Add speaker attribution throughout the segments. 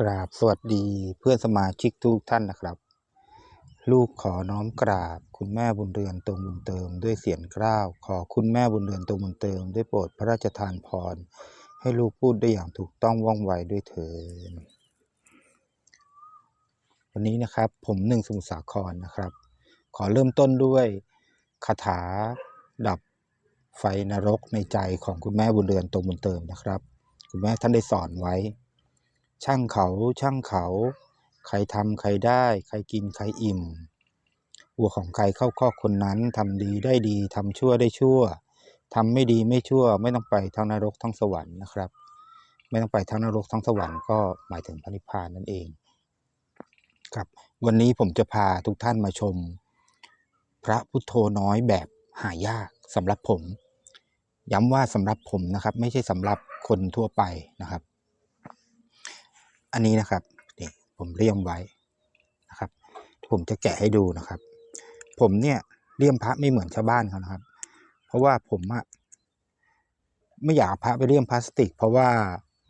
Speaker 1: กราบสวัสดีเพื่อนสมาชิกทุกท่านนะครับ ลูกขอน้อมกราบคุณแม่บุญเรือนตรงบุญเติมด้วยเสียงกล้าว ขอคุณแม่บุญเรือนตรงบุญเติมด้วยโปรดพระราชทานพร ให้ลูกพูดได้อย่างถูกต้องว่องไวด้วยเถิดวันนี้นะครับผมหนึ่งสมุทรสาครนะครับ ขอเริ่มต้นด้วยคาถาดับไฟนรกในใจของคุณแม่บุญเรือนตรงบุญเติมนะครับ คุณแม่ท่านได้สอนไว้ ช่างเขาช่างเขา ใครทำใครได้ ใครกินใครอิ่มวัวของใครเข้าคอคนนั้นทำดีได้ดีทำชั่วได้ชั่วทำไม่ดีไม่ชั่ว ไม่ต้องไปทั้งนรกทั้งสวรรค์นะครับ ไม่ต้องไปทั้งนรกทั้งสวรรค์ก็หมายถึงพระนิพพานนั่นเอง ครับ วันนี้ผมจะพาทุกท่านมาชม พระพุทโธน้อยแบบหายากสำหรับผม ย้ำว่าสำหรับผมนะครับ ไม่ใช่สำหรับคนทั่วไปนะครับ อันนี้นะครับนี่ผมเลี่ยมไว้นะครับ ผมจะแกะให้ดูนะครับ ผมเนี่ยเลี่ยมพระไม่เหมือนชาวบ้านเขานะครับ เพราะว่าผมอะไม่อยากพระไปเลี่ยมพลาสติก เพราะว่า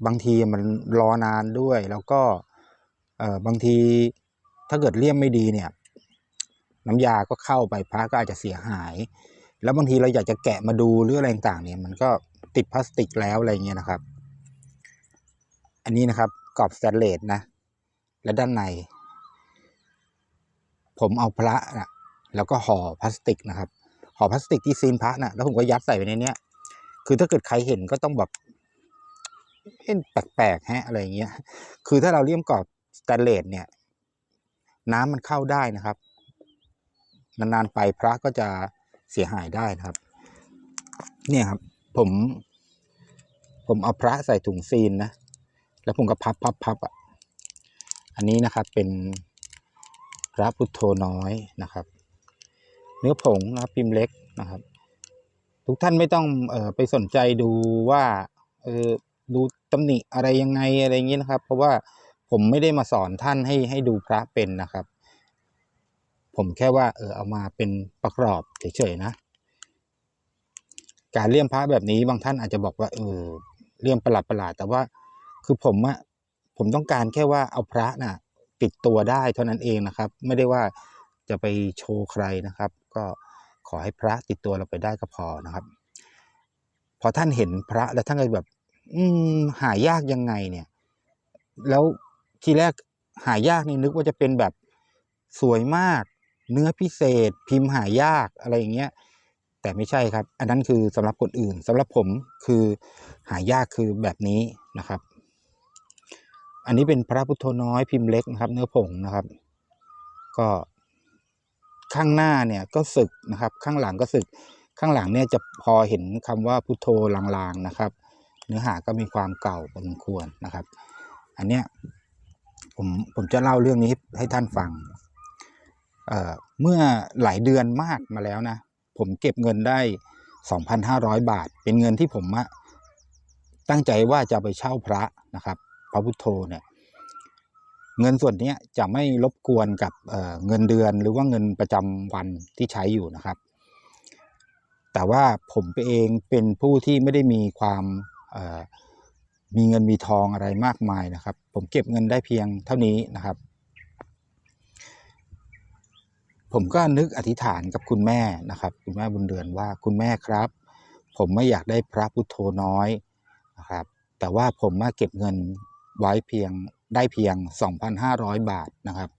Speaker 1: บางทีมันรอนานด้วย แล้วก็เอ่อบางทีถ้าเกิดเลี่ยมไม่ดีเนี่ย น้ำยาก็เข้าไปพระก็อาจจะเสียหาย แล้วบางทีเราอยากจะแกะมาดูหรืออะไรต่างเนี่ย มันก็ติดพลาสติกแล้วอะไรเงี้ยนะครับ อันนี้นะครับ กรอบสแตนเลสนะ และด้านใน ผมเอาพระนะแล้วก็ห่อพลาสติกนะครับห่อพลาสติกที่ซีนพระนะแล้วผมก็ยัดใส่ไปในเนี้ย คือถ้าเกิดใครเห็นก็ต้องแบบเอ็นแปลกๆฮะอะไรเงี้ย คือถ้าเราเลี่ยมกรอบสแตนเลสเนี่ย น้ำมันเข้าได้นะครับ นานๆไปพระก็จะเสียหายได้นะครับ เนี่ยครับ ผม ผมเอาพระใส่ถุงซีนนะ แล้วผมก็พับพับพับอะอันนี้นะครับเป็นพระพุทโธน้อยนะครับ เนื้อผงนะครับพิมพ์เล็กนะครับ ทุกท่านไม่ต้องเออไปสนใจดูว่าเออดูตำหนิอะไรยังไงอะไรอย่างนี้นะครับ เพราะว่าผมไม่ได้มาสอนท่านให้ให้ดูพระเป็นนะครับ ผมแค่ว่าเออเอามาเป็นประกอบเฉยๆนะ การเลี่ยมพระแบบนี้บางท่านอาจจะบอกว่าเออเลี่ยมประหลาดประหลาดๆแต่ว่า คือผมอะผมต้องการแค่ว่าเอาพระน่ะติดตัวได้เท่านั้นเองนะครับ ไม่ได้ว่าจะไปโชว์ใครนะครับ ก็ขอให้พระติดตัวเราไปได้ก็พอนะครับ พอท่านเห็นพระแล้วท่านก็แบบ อืมหายากยังไงเนี่ย แล้วทีแรกหายากนี่นึกว่าจะเป็นแบบสวยมาก เนื้อพิเศษ พิมพ์หายากอะไรอย่างเงี้ยแต่ไม่ใช่ครับ อันนั้นคือสำหรับคนอื่นสำหรับผมคือหายากคือแบบนี้นะครับ อันนี้เป็นพระพุทโธน้อยพิมพ์เล็กนะครับ เนื้อผงนะครับ ก็ข้างหน้าเนี่ยก็สึกนะครับ ข้างหลังก็สึก ข้างหลังเนี่ยจะพอเห็นคำว่าพุทโธลางๆนะครับ เนื้อหาก็มีความเก่าพอสมควรนะครับ อันเนี้ยผมผมจะเล่าเรื่องนี้ให้ท่านฟังเเมื่อหลายเดือนมากมาแล้วนะ ผมเก็บเงินได้ 2,500 บาท เป็นเงินที่ผมตั้งใจว่าจะไปเช่าพระนะครับ พระพุทโธเนี่ยเงินส่วนนี้จะไม่รบกวนกับเเงินเดือนหรือว่าเงินประจำวันที่ใช้อยู่นะครับ แต่ว่าผมเองเป็นผู้ที่ไม่ได้มีความมีเงินมีทองอะไรมากมายนะครับ ผมเก็บเงินได้เพียงเท่านี้นะครับ ผมก็นึกอธิษฐานกับคุณแม่นะครับ คุณแม่บุญเดือนว่าคุณแม่ครับ ผมไม่อยากได้พระพุทโธน้อยนะครับ แต่ว่าผมมาเก็บเงิน ไว้เพียงได้เพียง 2,500 บาทนะครับ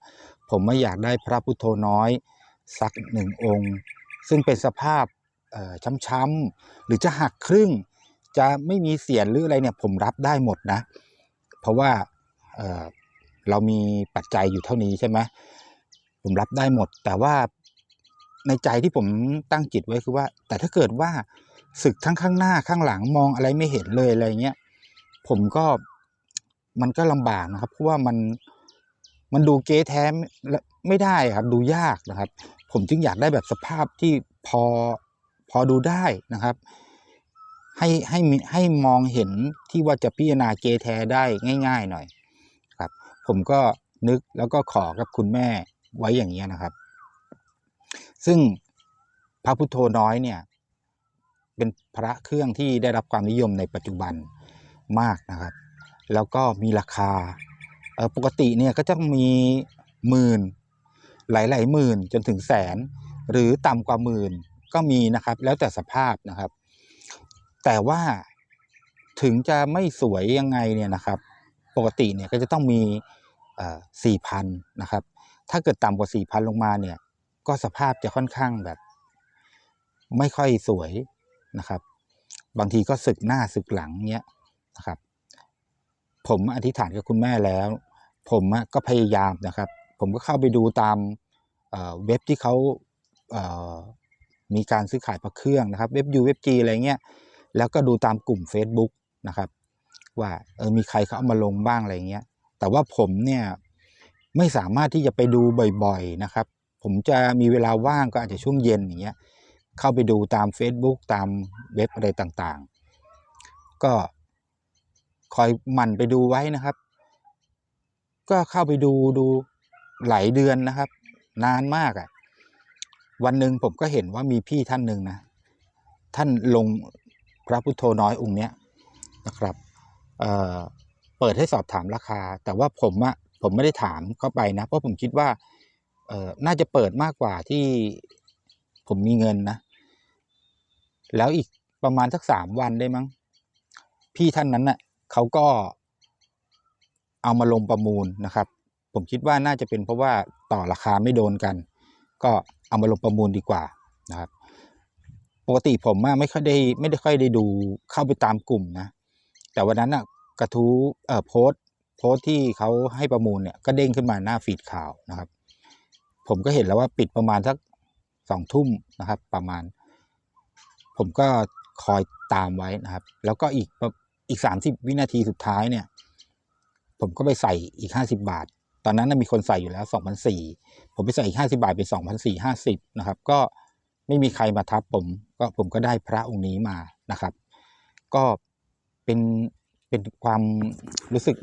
Speaker 1: ผมไม่อยากได้พระพุทโธน้อยสักหนึ่งองค์ ซึ่งเป็นสภาพช้ำๆหรือจะหักครึ่ง จะไม่มีเสียนหรืออะไรเนี่ยผมรับได้หมดนะ เพราะว่าเเรามีปัจจัยอยู่เท่านี้ใช่ไหมผมรับได้หมด แต่ว่าในใจที่ผมตั้งจิตไว้คือว่า แต่ถ้าเกิดว่าศึกทั้งข้างหน้าข้างหลังมองอะไรไม่เห็นเลยอะไรเงี้ยผมก็ มันก็ลำบากนะครับ เพราะว่ามันมันดูเก๊แท้ไม่ไม่ได้ครับดูยากนะครับ ผมจึงอยากได้แบบสภาพที่พอพอดูได้นะครับ ให้ให้ให้มองเห็นที่ว่าจะพิจารณาเกแท้ได้ง่าย ๆหน่อยครับ ผมก็นึกแล้วก็ขอกับคุณแม่ไว้อย่างนี้นะครับ ซึ่งพระพุทโธน้อยเนี่ย เป็นพระเครื่องที่ได้รับความนิยมในปัจจุบันมากนะครับ แล้วก็มีราคาปกติเนี่ยก็จะมีหมื่นหลายๆหมื่นจนถึงแสน หรือต่ำกว่าหมื่นก็มีนะครับแล้วแต่สภาพนะครับ แต่ว่าถึงจะไม่สวยยังไงเนี่ยนะครับ ปกติเนี่ยก็จะต้องมีสี่พันนะครับ ถ้าเกิดต่ำกว่าสี่พันลงมาเนี่ยก็สภาพจะค่อนข้างแบบ ไม่ค่อยสวยนะครับ บางทีก็สึกหน้าสึกหลังเนี้ยนะครับ ผมอธิษฐานกับคุณแม่แล้ว ผมก็พยายามนะครับ ผมก็เข้าไปดูตามเอ่อเว็บที่เขาเอ่อมีการซื้อขายพระเครื่องนะครับ เว็บยูเว็บจีอะไรเงี้ย แล้วก็ดูตามกลุ่ม Facebook นะครับ ว่าเออมีใครเขาเอามาลงบ้างอะไรเงี้ย แต่ว่าผมเนี่ยไม่สามารถที่จะไปดูบ่อยๆนะครับ ผมจะมีเวลาว่างก็อาจจะช่วงเย็นอย่างเงี้ย เข้าไปดูตาม Facebook ตามเว็บอะไรต่างๆ ก็ คอยหมั่นไปดูไว้นะครับ ก็เข้าไปดูดูหลายเดือนนะครับ นานมากอะ่ะ วันหนึ่งผมก็เห็นว่ามีพี่ท่านหนึ่งนะ ท่านลงพระพุทโธน้อยองค์เนี้ยนะครับเเปิดให้สอบถามราคา แต่ว่าผมอะผมไม่ได้ถามเข้าไปนะ เพราะผมคิดว่าน่าจะเปิดมากกว่าที่ผมมีเงินนะ แล้วอีกประมาณสักสามวันได้มั้ง พี่ท่านนั้นน่ะ เขาก็เอามาลงประมูลนะครับ ผมคิดว่าน่าจะเป็นเพราะว่าต่อราคาไม่โดนกัน ก็เอามาลงประมูลดีกว่านะครับ ปกติผมไม่ค่อยได้ไม่ได้ค่อยได้ดูเข้าไปตามกลุ่มนะ แต่วันนั้นอะกระทู้เอ่อโพสโพสที่เขาให้ประมูลเนี่ยก็เด้งขึ้นมาหน้าฟีดข่าวนะครับ ผมก็เห็นแล้วว่าปิดประมาณสักสองทุ่มนะครับ ประมาณ ผมก็คอยตามไว้นะครับ แล้วก็อีกประ อีกสามสิบวินาทีสุดท้ายเนี่ย ผมก็ไปใส่อีกห้าสิบาท ตอนนั้นนะมีคนใส่อยู่แล้วสองพันสี่ผมไปใส่อีกห้าสิบาทเป็นสองพันสี่ห้าสิบนะครับ ก็ไม่มีใครมาทับผมก็ผมก็ได้พระองค์นี้มานะครับ ก็เป็นเป็นความรู้สึก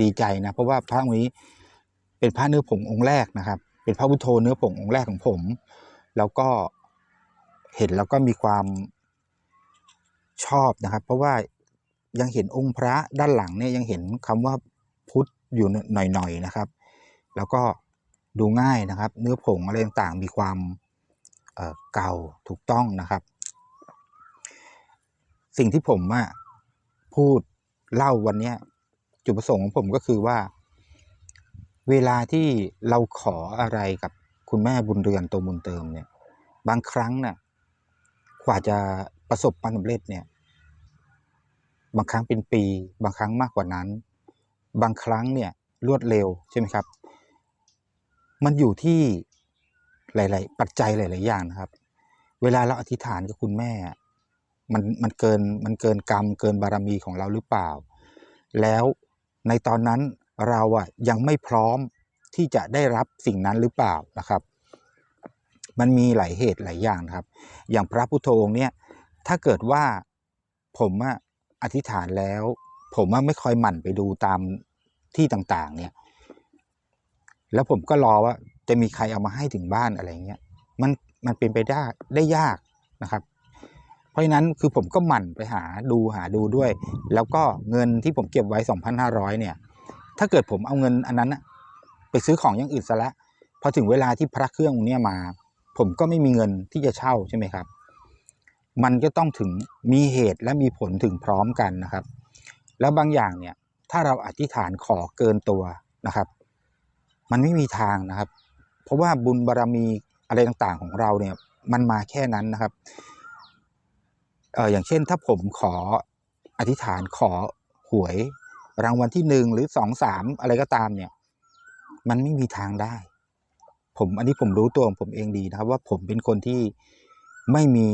Speaker 1: ดีใจนะ เพราะว่าพระองค์นี้เป็นพระเนื้อผงองค์แรกนะครับ เป็นพระพุทโธเนื้อผงองค์แรกของผม แล้วก็เห็นแล้วก็มีความชอบนะครับ เพราะว่า ยังเห็นองค์พระด้านหลังเนี่ยยังเห็นคำว่าพุทธอยู่หน่อยๆนะครับ แล้วก็ดูง่ายนะครับ เนื้อผงอะไรต่างๆมีความเเก่าถูกต้องนะครับ สิ่งที่ผมอะพูดเล่าวันนี้จุดประสงค์ของผมก็คือว่า เวลาที่เราขออะไรกับคุณแม่บุญเรือนตัวบุญเติมเนี่ย บางครั้งเนี่ยกว่าจะประสบความสำเร็จเนี่ย บางครั้งเป็นปี บางครั้งมากกว่านั้น บางครั้งเนี่ยรวดเร็วใช่ไหมครับ มันอยู่ที่หลาย ๆ ปัจจัยหลาย ๆ อย่างนะครับ เวลาเราอธิษฐานกับคุณแม่ มันมันเกินมันเกินกรรมเกินบารมีของเราหรือเปล่า แล้วในตอนนั้นเราอะยังไม่พร้อมที่จะได้รับสิ่งนั้นหรือเปล่านะครับ มันมีหลายเหตุหลายอย่างนะครับ อย่างพระพุทโธองค์เนี่ยถ้าเกิดว่าผมอะ อธิษฐานแล้ว ผมว่าไม่ค่อยหมั่นไปดูตามที่ต่างๆ เนี่ย แล้วผมก็รอว่าจะมีใครเอามาให้ถึงบ้านอะไรเงี้ยมันมันเป็นไปได้ได้ยากนะครับ เพราะฉะนั้นคือผมก็หมั่นไปหาดูหาดูด้วย แล้วก็เงินที่ผมเก็บไว้ 2,500 เนี่ย ถ้าเกิดผมเอาเงินอันนั้นไปซื้อของอย่างอื่นซะล้วพอถึงเวลาที่พระเครื่องเนี้ยมา ผมก็ไม่มีเงินที่จะเช่าใช่ไหมครับ มันก็ต้องถึงมีเหตุและมีผลถึงพร้อมกันนะครับ แล้วบางอย่างเนี่ยถ้าเราอธิษฐานขอเกินตัวนะครับ มันไม่มีทางนะครับ เพราะว่าบุญบารรมีอะไรต่างๆของเราเนี่ยมันมาแค่นั้นนะครับเอออย่างเช่นถ้าผมขออธิษฐานขอหวยรางวัลที่หนึ่งหรือสองสามอะไรก็ตามเนี่ย มันไม่มีทางได้ ผมอันนี้ผมรู้ตัวของผมเองดีนะครับ ว่าผมเป็นคนที่ ไม่มี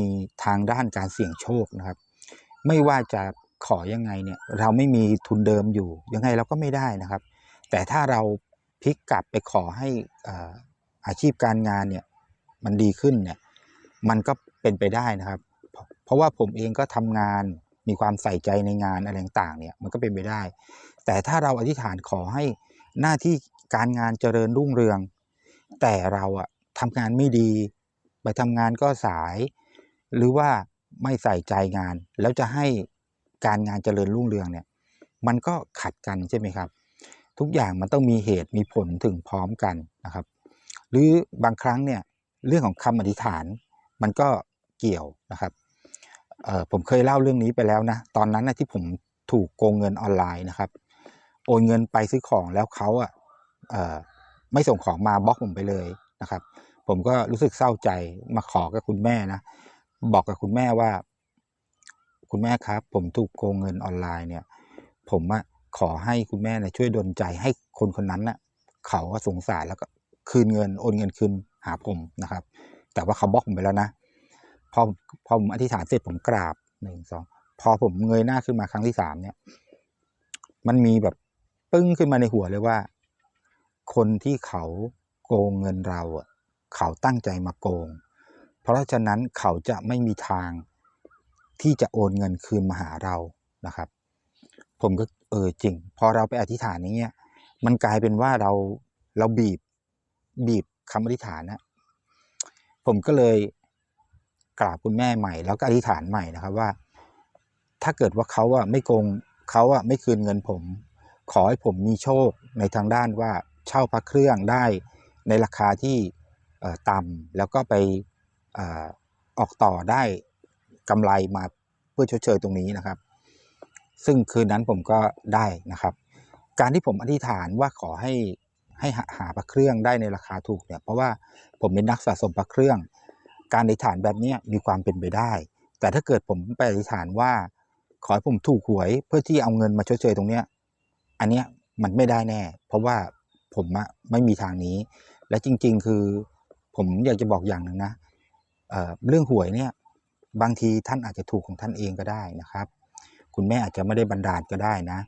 Speaker 1: ทางด้านการเสี่ยงโชคนะครับ ไม่ว่าจะขอยังไงเนี่ยเราไม่มีทุนเดิมอยู่ ยังไงเราก็ไม่ได้นะครับ แต่ถ้าเราพลิกกลับไปขอให้อาชีพการงานเนี่ยมันดีขึ้นเนี่ยมันก็เป็นไปได้นะครับ เพราะว่าผมเองก็ทำงานมีความใส่ใจในงานอะไรต่างๆเนี่ยมันก็เป็นไปได้ แต่ถ้าเราอธิษฐานขอให้หน้าที่การงานเจริญรุ่งเรือง แต่เราอะทำงานไม่ดี ไปทำงานก็สาย หรือว่าไม่ใส่ใจงาน แล้วจะให้การงานเจริญรุ่งเรืองเนี่ย มันก็ขัดกันใช่ไหมครับ ทุกอย่างมันต้องมีเหตุมีผลถึงพร้อมกันนะครับ หรือบางครั้งเนี่ยเรื่องของคำอธิษฐานมันก็เกี่ยวนะครับผมเคยเล่าเรื่องนี้ไปแล้วนะ ตอนนั้นนะที่ผมถูกโกงเงินออนไลน์นะครับ โอนเงินไปซื้อของแล้วเขาอะไม่ส่งของมาบล็อกผมไปเลยนะครับ ผมก็รู้สึกเศร้าใจมาขอกับคุณแม่นะ บอกกับคุณแม่ว่า คุณแม่ครับ ผมถูกโกงเงินออนไลน์เนี่ย ผมอะขอให้คุณแม่นี่ยช่วยดลใจให้คนคนนั้นน่ะเขาอะสงสารแล้วก็คืนเงินโอนเงินคืนหาผมนะครับ แต่ว่าเขาบล็อกผมไปแล้วนะพอพอผมอธิษฐานเสร็จผมกราบหนึ่งสองพอผมเงยหน้าขึ้นมาครั้งที่สามเนี่ย มันมีแบบปึ้งขึ้นมาในหัวเลยว่า คนที่เขาโกงเงินเราอะ เขาตั้งใจมาโกง เพราะฉะนั้นเขาจะไม่มีทางที่จะโอนเงินคืนมาหาเรานะครับ ผมก็เออจริง พอเราไปอธิษฐานอย่างเงี้ยมันกลายเป็นว่าเราเราบีบบีบคำอธิษฐานนะผมก็เลยกราบคุณแม่ใหม่ แล้วก็อธิษฐานใหม่นะครับว่า ถ้าเกิดว่าเขาอะไม่โกงเขาอะไม่คืนเงินผม ขอให้ผมมีโชคในทางด้านว่าเช่าพระเครื่องได้ในราคาที่ ต่ำแล้วก็ไปออกต่อได้กำไรมาเพื่อชดเชยตรงนี้นะครับ ซึ่งคืนนั้นผมก็ได้นะครับ การที่ผมอธิษฐานว่าขอให้ให้หาหาพระเครื่องได้ในราคาถูกเนี่ยเพราะว่าผมเป็นนักสะสมพระเครื่อง การอธิษฐานแบบนี้มีความเป็นไปได้ แต่ถ้าเกิดผมไปอธิษฐานว่า ขอให้ผมถูกหวยเพื่อที่เอาเงินมาชดเชยตรงเนี้ยอันเนี้ยมันไม่ได้แน่ เพราะว่าผมอะไม่มีทางนี้ และจริง ๆ คือ ผมอยากจะบอกอย่างหนึ่งนะเเรื่องหวยเนี่ย บางทีท่านอาจจะถูกของท่านเองก็ได้นะครับ คุณแม่อาจจะไม่ได้บันดาลก็ได้นะ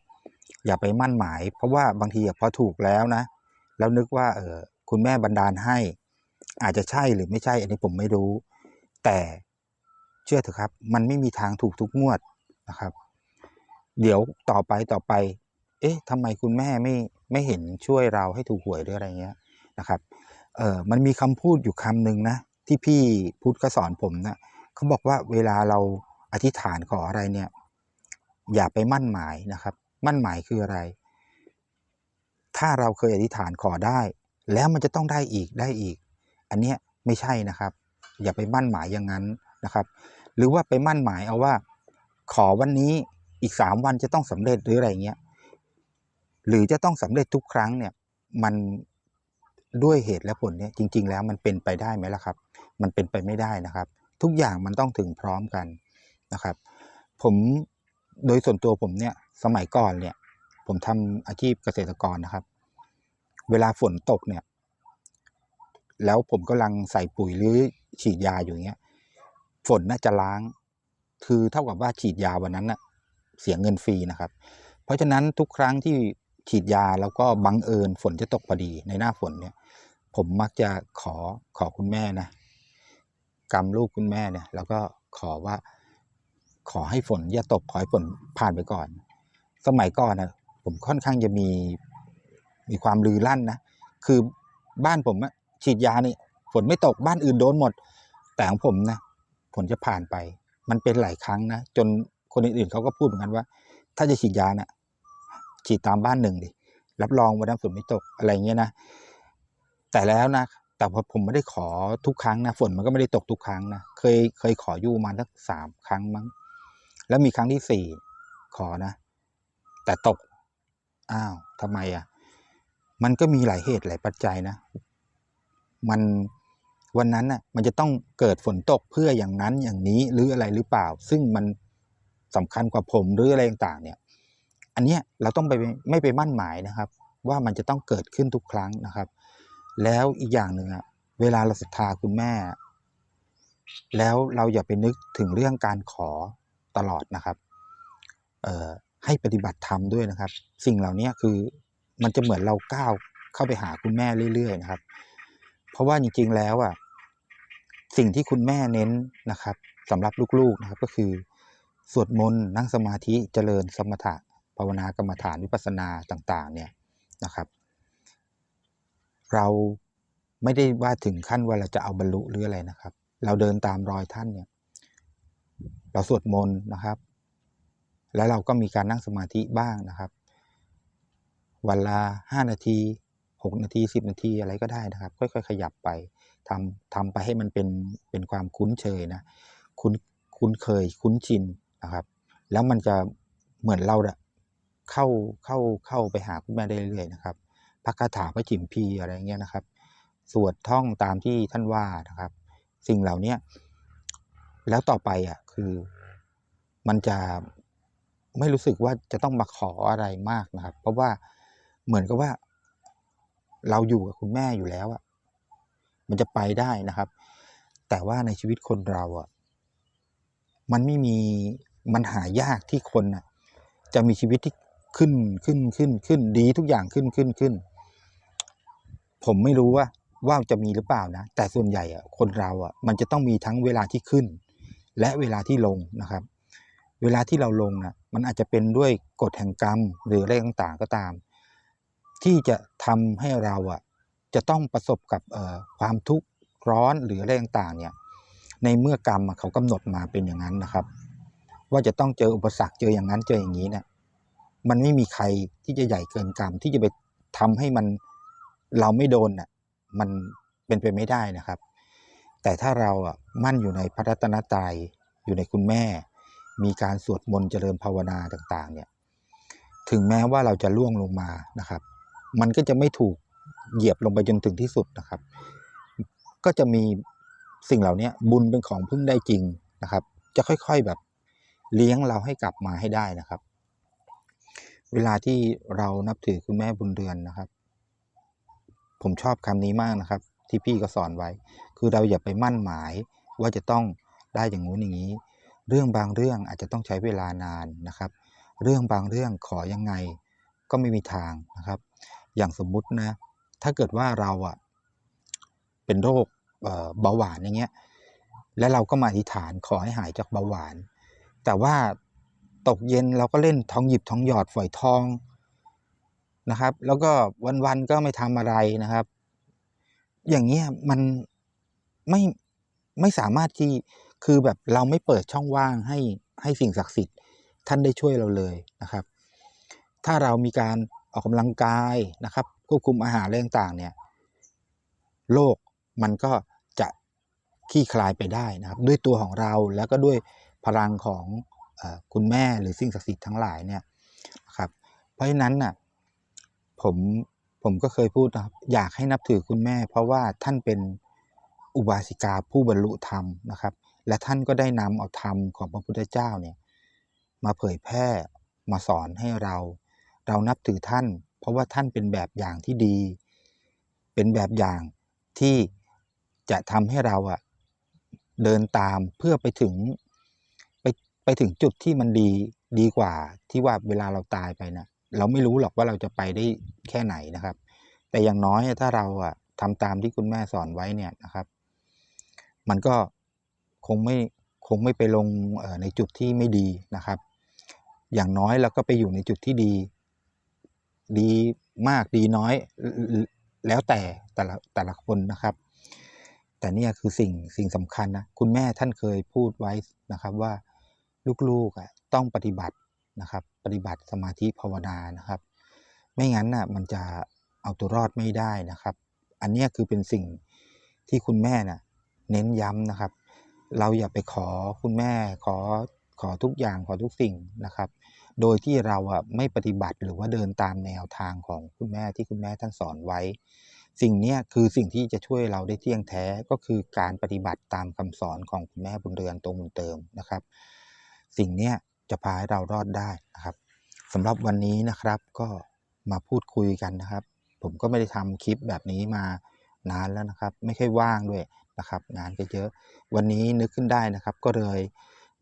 Speaker 1: อย่าไปมั่นหมาย เพราะว่าบางทีอพอถูกแล้วนะ แล้วนึกว่าเออคุณแม่บันดาลให้ อาจจะใช่หรือไม่ใช่ อันนี้ผมไม่รู้ แต่เชื่อเถอะครับ มันไม่มีทางถูกทุกงวดนะครับ เดี๋ยวต่อไปต่อไป เอ๊ะทำไมคุณแม่ไม่ไม่เห็นช่วยเราให้ถูกหวยหรืออะไรเงี้ยนะครับ เออมันมีคำพูดอยู่คำหนึ่งนะ ที่พี่พุทธก็สอนผมนะเขาบอกว่าเวลาเราอธิษฐานขออะไรเนี่ย อย่าไปมั่นหมายนะครับ มั่นหมายคืออะไร ถ้าเราเคยอธิษฐานขอได้ แล้วมันจะต้องได้อีกได้อีก อันเนี้ยไม่ใช่นะครับ อย่าไปมั่นหมายอย่างนั้นนะครับ หรือว่าไปมั่นหมายเอาว่า ขอวันนี้อีกสามวันจะต้องสำเร็จหรืออะไรเงี้ยหรือจะต้องสำเร็จทุกครั้งเนี่ย มัน ด้วยเหตุและผลเนี่ยจริง ๆ แล้วมันเป็นไปได้ไหมล่ะครับ มันเป็นไปไม่ได้นะครับ ทุกอย่างมันต้องถึงพร้อมกันนะครับ ผมโดยส่วนตัวผมเนี่ยสมัยก่อนเนี่ย ผมทำอาชีพเกษตรกรนะครับ เวลาฝนตกเนี่ย แล้วผมกำลังใส่ปุ๋ยหรือฉีดยาอยู่เงี้ยฝนน่าจะล้าง คือเท่ากับว่าฉีดยาวันนั้นน่ะเสียเงินฟรีนะครับ เพราะฉะนั้นทุกครั้งที่ฉีดยาแล้วก็บังเอิญฝนจะตกพอดีในหน้าฝนเนี่ย ผมมักจะขอขอคุณแม่นะกำลูกคุณแม่เนี่ย แล้วก็ขอว่า ขอให้ฝนอย่าตกขอให้ฝนผ่านไปก่อน สมัยก่อนนะผมค่อนข้างจะมีมีความลือลั่นนะคือบ้านผมอะฉีดยานี่ฝนไม่ตกบ้านอื่นโดนหมด แต่ของผมนะฝนจะผ่านไป มันเป็นหลายครั้งนะจนคนอื่นๆเขาก็พูดเหมือนกันว่า ถ้าจะฉีดยาน่ะฉีดตามบ้านหนึ่งดิรับรองวันนั้นฝนไม่ตกอะไรเงี้ยนะ แต่แล้วนะแต่พอผมไม่ได้ขอทุกครั้งนะฝนมันก็ไม่ได้ตกทุกครั้งนะเคยเคยขออยู่มาสักสามครั้งมั้งแล้วมีครั้งที่สี่ขอนะ แต่ตกอ้าวทำไมอะ มันก็มีหลายเหตุหลายปัจจัยนะ มันวันนั้นน่ะ มันจะต้องเกิดฝนตกเพื่ออย่างนั้นอย่างนี้หรืออะไรหรือเปล่า ซึ่งมันสำคัญกว่าผมหรืออะไรต่างๆเนี่ย อันเนี้ยเราต้องไปไม่ไปมั่นหมายนะครับ ว่ามันจะต้องเกิดขึ้นทุกครั้งนะครับ แล้วอีกอย่างหนึ่งอะเวลาเราศรัทธาคุณแม่ แล้วเราอย่าไปนึกถึงเรื่องการขอตลอดนะครับให้ปฏิบัติธรรมด้วยนะครับ สิ่งเหล่านี้คือมันจะเหมือนเราก้าวเข้าไปหาคุณแม่เรื่อยๆนะครับ เพราะว่าจริงๆแล้วอะสิ่งที่คุณแม่เน้นนะครับสำหรับลูกๆนะครับก็คือสวดมนต์นั่งสมาธิเจริญสมถะภาวนากรรมฐานวิปัสสนาต่างๆเนี่ยนะครับ เราไม่ได้ว่าถึงขั้นว่าเราจะเอาบรรลุหรืออะไรนะครับ เราเดินตามรอยท่านเนี่ย เราสวดมนต์นะครับ แล้วเราก็มีการนั่งสมาธิบ้างนะครับวันละห้านาทีหกนาทีสิบนาทีอะไรก็ได้นะครับ ค่อย ๆ ขยับไปทำทำไปให้มันเป็นเป็นความคุ้นเชยนะคุ้นคุ้นเคยคุ้นชินนะครับ แล้วมันจะเหมือนเราอะเข้าเข้าเข้าไปหาคุณแม่ได้เรื่อยๆนะครับ พระคาถาพระจิมพีอะไรเงี้ยนะครับ สวดท่องตามที่ท่านว่านะครับ สิ่งเหล่านี้แล้วต่อไปอะคือมันจะไม่รู้สึกว่าจะต้องมาขออะไรมากนะครับ เพราะว่าเหมือนกับว่า เราอยู่กับคุณแม่อยู่แล้วอะมันจะไปได้นะครับ แต่ว่าในชีวิตคนเราอะมันไม่มีมันหายากที่คนน่ะจะมีชีวิตที่ขึ้นขึ้นขึ้นขึ้นดีทุกอย่างขึ้นขึ้นขึ้น ผมไม่รู้ว่าว่าจะมีหรือเปล่านะ แต่ส่วนใหญ่อะคนเราอะมันจะต้องมีทั้งเวลาที่ขึ้น และเวลาที่ลงนะครับ เวลาที่เราลงนะมันอาจจะเป็นด้วยกฎแห่งกรรมหรืออะไรต่างๆก็ตาม ที่จะทำให้เราอะจะต้องประสบกับความทุกข์ร้อนหรืออะไรต่างๆเนี่ยในเมื่อกรรมเขากำหนดมาเป็นอย่างนั้นนะครับ ว่าจะต้องเจออุปสรรคเจออย่างนั้นเจออย่างนี้เนี่ยมันไม่มีใครที่จะใหญ่เกินกรรมที่จะไปทำให้มัน เราไม่โดนน่ะมันเป็นไปไม่ได้นะครับ แต่ถ้าเราอะมั่นอยู่ในพระรัตนตรัยอยู่ในคุณแม่ มีการสวดมนต์เจริญภาวนาต่างๆเนี่ยถึงแม้ว่าเราจะล่วงลงมานะครับ มันก็จะไม่ถูกเหยียบลงไปจนถึงที่สุดนะครับ ก็จะมีสิ่งเหล่านี้บุญเป็นของพึ่งได้จริงนะครับ จะค่อยๆแบบเลี้ยงเราให้กลับมาให้ได้นะครับ เวลาที่เรานับถือคุณแม่บุญเรือนนะครับ ผมชอบคำนี้มากนะครับ ที่พี่ก็สอนไว้ คือเราอย่าไปมั่นหมายว่าจะต้องได้อย่างงู้นอย่างนี้ เรื่องบางเรื่องอาจจะต้องใช้เวลานานนะครับ เรื่องบางเรื่องขอยังไงก็ไม่มีทางนะครับ อย่างสมมุตินะ ถ้าเกิดว่าเราอะเป็นโรคเอ่อเบาหวานอย่างเงี้ย และเราก็มาอธิษฐานขอให้หายจากเบาหวาน แต่ว่าตกเย็นเราก็เล่นทองหยิบทองหยอดฝอยทอง นะครับ แล้วก็วันๆก็ไม่ทำอะไรนะครับ อย่างเงี้ยมันไม่ไม่สามารถที่คือแบบเราไม่เปิดช่องว่างให้ให้สิ่งศักดิ์สิทธิ์ท่านได้ช่วยเราเลยนะครับ ถ้าเรามีการออกกำลังกายนะครับ ควบคุมอาหารเรื่องต่างเนี่ยโรคมันก็จะคลี่คลายไปได้นะครับ ด้วยตัวของเราแล้วก็ด้วยพลังของอคุณแม่หรือสิ่งศักดิ์สิทธิ์ทั้งหลายเนี่ยนะครับ เพราะฉะนั้นน่ะ ผมผมก็เคยพูดนะครับ อยากให้นับถือคุณแม่ เพราะว่าท่านเป็นอุบาสิกาผู้บรรลุธรรมนะครับ และท่านก็ได้นำเอาธรรมของพระพุทธเจ้าเนี่ยมาเผยแพร่มาสอนให้เรา เรานับถือท่าน เพราะว่าท่านเป็นแบบอย่างที่ดี เป็นแบบอย่างที่จะทำให้เราอะเดินตามเพื่อไปถึงไปไปถึงจุดที่มันดีดีกว่าที่ว่าเวลาเราตายไปนะ เราไม่รู้หรอกว่าเราจะไปได้แค่ไหนนะครับ แต่อย่างน้อยถ้าเราอะทำตามที่คุณแม่สอนไว้เนี่ยนะครับ มันก็คงไม่คงไม่ไปลงในจุดที่ไม่ดีนะครับ อย่างน้อยเราก็ไปอยู่ในจุดที่ดี ดีมากดีน้อยแล้วแต่แต่ละแต่ละคนนะครับ แต่เนี่ยคือสิ่งสิ่งสำคัญนะคุณแม่ท่านเคยพูดไว้นะครับว่าลูกๆต้องปฏิบัติ นะครับ ปฏิบัติสมาธิภาวนานะครับ ไม่งั้นน่ะมันจะเอาตัวรอดไม่ได้นะครับ อันนี้คือเป็นสิ่งที่คุณแม่น่ะเน้นย้ำนะครับ เราอย่าไปขอคุณแม่ขอขอทุกอย่างขอทุกสิ่งนะครับ โดยที่เราอะไม่ปฏิบัติหรือว่าเดินตามแนวทางของคุณแม่ที่คุณแม่ท่านสอนไว้ สิ่งนี้คือสิ่งที่จะช่วยเราได้เที่ยงแท้ก็คือการปฏิบัติตามคำสอนของคุณแม่บุญเรือนตรงบุญเติมนะครับ สิ่งเนี้ย จะพาให้เรารอดได้นะครับสำหรับวันนี้นะครับก็มาพูดคุยกันนะครับ ผมก็ไม่ได้ทำคลิปแบบนี้มานานแล้วนะครับ ไม่ค่อยว่างด้วยนะครับ งานก็เยอะวันนี้นึกขึ้นได้นะครับ ก็เลย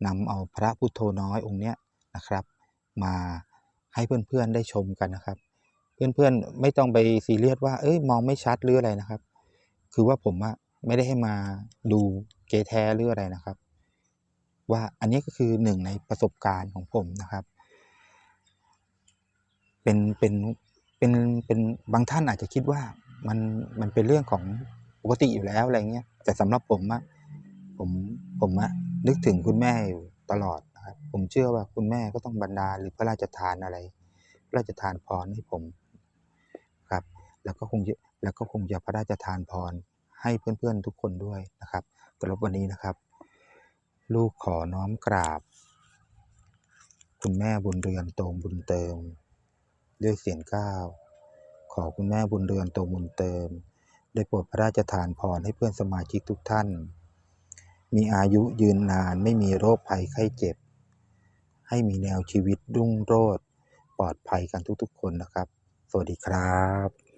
Speaker 1: นำเอาพระพุทโธน้อยองค์เนี้ยนะครับ มาให้เพื่อนๆได้ชมกันนะครับ เพื่อนๆไม่ต้องไปซีเรียสว่าเอ้ยมองไม่ชัดหรืออะไรนะครับ คือว่าผมอะไม่ได้ให้มาดูเกแท้หรืออะไรนะครับ ว่าอันนี้ก็คือหนึ่งในประสบการณ์ของผมนะครับ เป็นเป็นเป็นเป็นบางท่านอาจจะคิดว่ามันมันเป็นเรื่องของปกติอยู่แล้วอะไรเงี้ยแต่สำหรับผมอะผมผมอะนึกถึงคุณแม่อยู่ตลอดนะครับผมเชื่อว่าคุณแม่ก็ต้องบรรดาหรือพระราชทานอะไร พระราชทานพรให้ผมครับ แล้วก็คงจะแล้วก็คงจะพระราชทานพรให้เพื่อนๆทุกคนด้วยนะครับสำหรับวันนี้นะครับ ลูกขอน้อมกราบ คุณแม่บุญเรือนโตมบุญเติม ด้วยเสียงก้าวขอคุณแม่บุญเรือนโตมบุญเติม ได้โปรดพระราชทานพรให้เพื่อนสมาชิกทุกท่าน มีอายุยืนนานไม่มีโรคภัยไข้เจ็บ ให้มีแนวชีวิตรุ่งโรจน์ปลอดภัยกันทุกๆคนนะครับ สวัสดีครับ